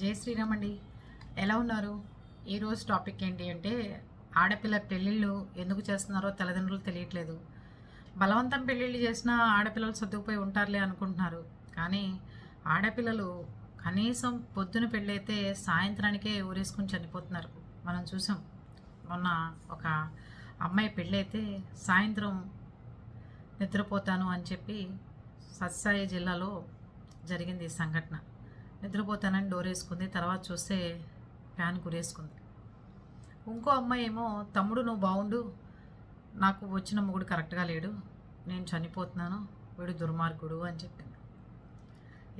జై శ్రీరామ్ అండి ఎలా ఉన్నారు? ఈరోజు టాపిక్ ఏంటి అంటే ఆడపిల్ల పెళ్ళిళ్ళు ఎందుకు చేస్తున్నారో తల్లిదండ్రులు తెలియట్లేదు. బలవంతం పెళ్ళిళ్ళు చేసినా ఆడపిల్లలు సర్దుకుపోయి ఉంటారులే అనుకుంటున్నారు. కానీ ఆడపిల్లలు కనీసం పొద్దున పెళ్ళైతే సాయంత్రానికే ఊరేసుకుని చనిపోతున్నారు. మనం చూసాం. మొన్న ఒక అమ్మాయి పెళ్ళైతే సాయంత్రం నిద్రపోతాను అని చెప్పి సత్సాయి జిల్లాలో జరిగింది ఈ సంఘటన. నిద్రపోతానని డోర్ వేసుకుంది. తర్వాత చూస్తే ఫ్యాన్ కురేసుకుంది. ఇంకో అమ్మాయి ఏమో తమ్ముడు నువ్వు బాగుండు నాకు వచ్చిన మొగుడు కరెక్ట్గా లేడు. నేను చనిపోతున్నాను. వీడు దుర్మార్గుడు అని చెప్పింది.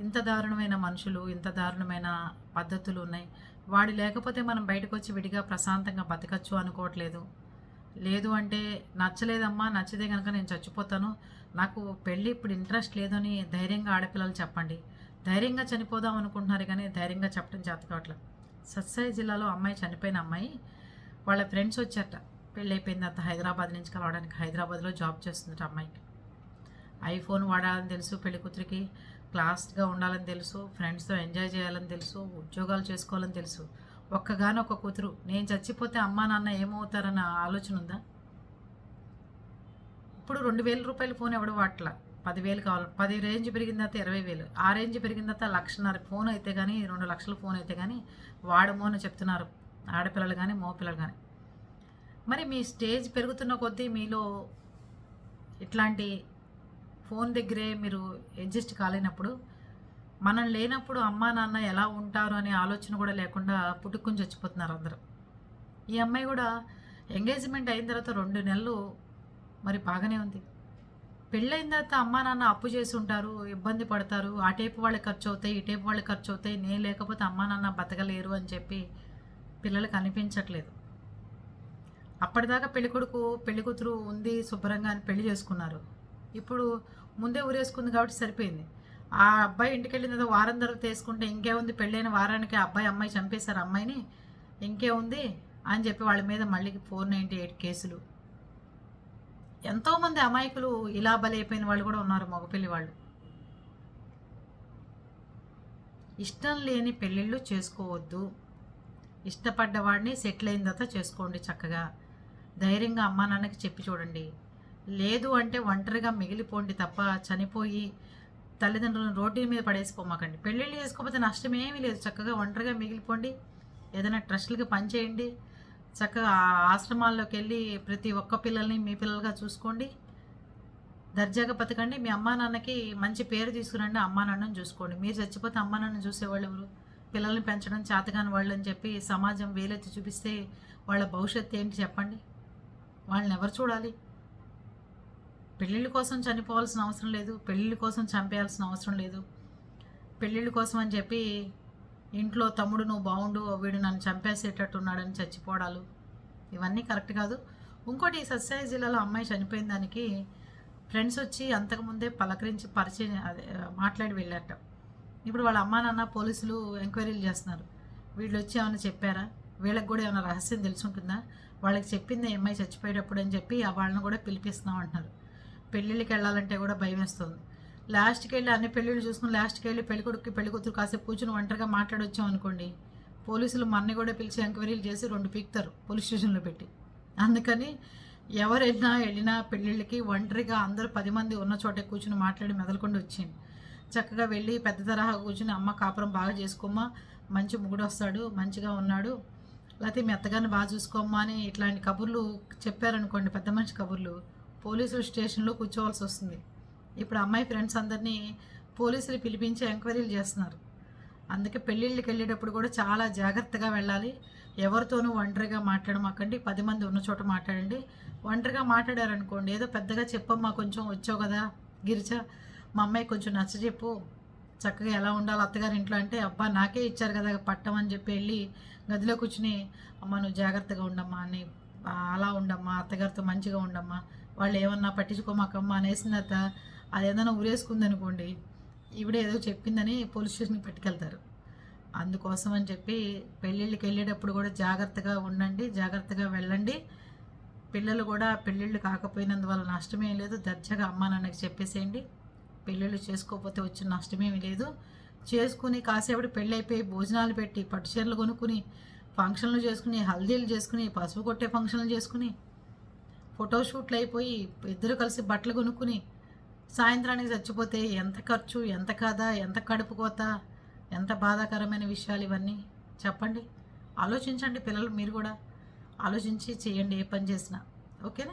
ఇంత దారుణమైన మనుషులు ఇంత దారుణమైన పద్ధతులు ఉన్నాయి. వాడు లేకపోతే మనం బయటకు వచ్చి విడిగా ప్రశాంతంగా బతకచ్చు అనుకోవట్లేదు. లేదు అంటే నచ్చలేదమ్మా నచ్చితే కనుక నేను చచ్చిపోతాను. నాకు పెళ్ళి ఇప్పుడు ఇంట్రెస్ట్ లేదని ధైర్యంగా ఆడపిల్లలు చెప్పండి. ధైర్యంగా చనిపోదాం అనుకుంటున్నారు కానీ ధైర్యంగా చెప్పడం చేత కావట్లేదు సత్సాయి జిల్లాలో అమ్మాయి చనిపోయిన అమ్మాయి వాళ్ళ ఫ్రెండ్స్ వచ్చారట. పెళ్ళి అంత హైదరాబాద్ నుంచి కలవడానికి హైదరాబాద్లో జాబ్ చేస్తుందట అమ్మాయికి. ఐఫోన్ వాడాలని తెలుసు పెళ్ళి కూతురికి క్లాస్గా ఉండాలని తెలుసు ఫ్రెండ్స్తో ఎంజాయ్ చేయాలని తెలుసు ఉద్యోగాలు చేసుకోవాలని తెలుసు. ఒక్కగానొక్క కూతురు. నేను చచ్చిపోతే అమ్మా నాన్న ఏమవుతారన్న ఆలోచన ఉందా? ఇప్పుడు రెండు వేల రూపాయల ఫోన్ ఎవడు వాట్ల పదివేలు కావాలి. పది రేంజ్ పెరిగిన తర్వాత ఇరవై వేలు. ఆ రేంజ్ పెరిగిన తర్వాత లక్షన్నర ఫోన్ అయితే కానీ రెండు లక్షల ఫోన్ అయితే కానీ వాడము అని చెప్తున్నారు. ఆడపిల్లలు కానీ మగపిల్లలు కానీ మరి మీ స్టేజ్ పెరుగుతున్న కొద్దీ మీలో ఇట్లాంటి ఫోన్ దగ్గరే మీరు అడ్జస్ట్ కాలేనప్పుడు మనం లేనప్పుడు అమ్మా నాన్న ఎలా ఉంటారు అనే ఆలోచన కూడా లేకుండా పుట్టుకుని చచ్చిపోతున్నారు అందరూ. ఈ అమ్మాయి కూడా ఎంగేజ్మెంట్ అయిన తర్వాత రెండు నెలలు మరి బాగానే ఉంది. పెళ్ళైన తర్వాత అమ్మా నాన్న అప్పు చేసి ఉంటారు ఇబ్బంది పడతారు. ఆ టైపు వాళ్ళకి ఖర్చు అవుతాయి ఈ టైపు వాళ్ళకి ఖర్చు అవుతాయి నేను లేకపోతే అమ్మా నాన్న బతకలేరు అని చెప్పి పిల్లలకు అనిపించట్లేదు అప్పటిదాకా పెళ్ళి కొడుకు పెళ్ళి కూతురు ఉంది శుభ్రంగా అని పెళ్ళి చేసుకున్నారు. ఇప్పుడు ముందే ఊరేసుకుంది కాబట్టి సరిపోయింది. ఆ అబ్బాయి ఇంటికి వెళ్ళిన తర్వాత వారం తర్వాత వేసుకుంటే ఇంకేముంది? పెళ్ళైన వారానికి ఆ అబ్బాయి అమ్మాయి చంపేశారు అమ్మాయిని. ఇంకేముంది? అని చెప్పి వాళ్ళ మీద మళ్ళీ ఫోర్ నైంటీ ఎయిట్ కేసులు. ఎంతోమంది అమాయకులు ఇలా బలైపోయిన వాళ్ళు కూడా ఉన్నారు మగపిల్లి వాళ్ళు. ఇష్టం లేని పెళ్ళిళ్ళు చేసుకోవద్దు. ఇష్టపడ్డవాడిని సెటిల్ అయిన తర్వాత చేసుకోండి చక్కగా. ధైర్యంగా అమ్మా నాన్నకి చెప్పి చూడండి. లేదు అంటే ఒంటరిగా మిగిలిపోండి తప్ప చనిపోయి తల్లిదండ్రులను రోడ్డు మీద పడేసుకోమాకండి. పెళ్ళిళ్ళు చేసుకోకపోతే నష్టం ఏమీ లేదు. చక్కగా ఒంటరిగా మిగిలిపోండి. ఏదైనా ట్రస్టులకి పనిచేయండి చక్కగా ఆశ్రమాల్లోకి వెళ్ళి ప్రతి ఒక్క పిల్లల్ని మీ పిల్లలుగా చూసుకోండి. దర్జాగా బతకండి. మీ అమ్మా నాన్నకి మంచి పేరు తీసుకురండి. అమ్మా నాన్నను చూసుకోండి. మీరు చచ్చిపోతే అమ్మా నాన్న చూసేవాళ్ళు ఎవరు? పిల్లల్ని పెంచడం చేతగాని వాళ్ళు అని చెప్పి సమాజం వేలెత్తి చూపిస్తే వాళ్ళ భవిష్యత్తు ఏంటి చెప్పండి? వాళ్ళని ఎవరు చూడాలి? పెళ్ళిళ్ళ కోసం చనిపోవాల్సిన అవసరం లేదు. పెళ్ళిళ్ళ కోసం చంపేయాల్సిన అవసరం లేదు. పెళ్ళిళ్ళ కోసం అని చెప్పి ఇంట్లో తమ్ముడు నువ్వు బాగుండు వీడు నన్ను చంపేసేటట్టు ఉన్నాడని చచ్చిపోవడాలు. ఇవన్నీ కరెక్ట్ కాదు. ఇంకోటి సత్యసాయి జిల్లాలో అమ్మాయి చనిపోయిన దానికి ఫ్రెండ్స్ వచ్చి అంతకుముందే పలకరించి పరిచయం అదే మాట్లాడి వెళ్ళారట. ఇప్పుడు వాళ్ళ అమ్మా నాన్న పోలీసులు ఎంక్వైరీలు చేస్తున్నారు. వీళ్ళు వచ్చి ఏమైనా చెప్పారా? వీళ్ళకి కూడా ఏమైనా రహస్యం తెలుసుంటుందా? వాళ్ళకి చెప్పింది అమ్మాయి చచ్చిపోయేటప్పుడు అని చెప్పి వాళ్ళని కూడా పిలిపిస్తున్నాం అంటున్నారు. పెళ్ళిళ్ళకి వెళ్ళాలంటే కూడా భయం వేస్తుంది. లాస్ట్కి వెళ్ళి అన్ని పెళ్ళిళ్ళు చూసుకుని లాస్ట్కి వెళ్ళి పెళ్ళి కొడుకు పెళ్ళి కూతురు కాసేపు కూర్చుని ఒంటరిగా మాట్లాడొచ్చాం అనుకోండి పోలీసులు మన్ని కూడా పిలిచి ఎంక్వైరీలు చేసి రెండు పీక్తారు పోలీస్ స్టేషన్లో పెట్టి. అందుకని ఎవరు వెళ్ళినా వెళ్ళినా పెళ్ళిళ్ళకి ఒంటరిగా అందరూ పది మంది ఉన్న చోటే కూర్చుని మాట్లాడి మెదలకుండా వచ్చింది చక్కగా వెళ్ళి పెద్ద తరహా కూర్చుని అమ్మ కాపురం బాగా చేసుకోమ్మా మంచి ముగుడు వస్తాడు మంచిగా ఉన్నాడు లేకపోతే మీ అత్తగారిని బాగా చూసుకోమ్మా అని ఇట్లాంటి కబుర్లు చెప్పారనుకోండి పెద్ద మనిషి కబుర్లు పోలీసులు స్టేషన్లో కూర్చోవాల్సి వస్తుంది ఇప్పుడు అమ్మాయి ఫ్రెండ్స్ అందరినీ పోలీసులు పిలిపించి ఎంక్వైరీలు చేస్తున్నారు. అందుకే పెళ్ళిళ్ళకి వెళ్ళేటప్పుడు కూడా చాలా జాగ్రత్తగా వెళ్ళాలి. ఎవరితోనూ ఒంటరిగా మాట్లాడమాకండి పది మంది ఉన్న చోట మాట్లాడండి. ఒంటరిగా మాట్లాడారనుకోండి ఏదో పెద్దగా చెప్పమ్మా కొంచెం వచ్చావు కదా గిరిజ మా అమ్మాయి కొంచెం నచ్చజెప్పు చక్కగా ఎలా ఉండాలి అత్తగారి ఇంట్లో అంటే అబ్బా నాకే ఇచ్చారు కదా పట్టం అని చెప్పి వెళ్ళి గదిలో కూర్చుని అమ్మ నువ్వు జాగ్రత్తగా ఉండమ్మా అని అలా ఉండమ్మా అత్తగారితో మంచిగా ఉండమ్మా వాళ్ళు ఏమన్నా పట్టించుకోమాకమ్మా అనేసిన తర్వాత అది ఏదైనా ఉరేసుకుంది అనుకోండి ఈవిడ ఏదో చెప్పిందని పోలీస్ స్టేషన్కి పట్టుకెళ్తారు. అందుకోసం అని చెప్పి పెళ్ళిళ్ళకి వెళ్ళేటప్పుడు కూడా జాగ్రత్తగా ఉండండి జాగ్రత్తగా వెళ్ళండి. పిల్లలు కూడా పెళ్ళిళ్ళు కాకపోయినందువల్ల నష్టమేం లేదు. దర్జాగా అమ్మా నాన్నకి చెప్పేసేయండి. పెళ్ళిళ్ళు చేసుకోకపోతే వచ్చిన నష్టమేమీ లేదు. చేసుకుని కాసేపటి పెళ్ళి అయిపోయి భోజనాలు పెట్టి పట్టుచీరలు కొనుక్కుని ఫంక్షన్లు చేసుకుని హల్దీలు చేసుకుని పసుపు కొట్టే ఫంక్షన్లు చేసుకుని ఫోటోషూట్లు అయిపోయి ఇద్దరు కలిసి బట్టలు కొనుక్కుని సాయంత్రానికి చచ్చిపోతే ఎంత ఖర్చు ఎంత కాదా ఎంత కడుపు కోత ఎంత బాధాకరమైన విషయాలు ఇవన్నీ? చెప్పండి. ఆలోచించండి పిల్లలు మీరు కూడా. ఆలోచించి చేయండి ఏ పని చేసినా. ఓకేనా?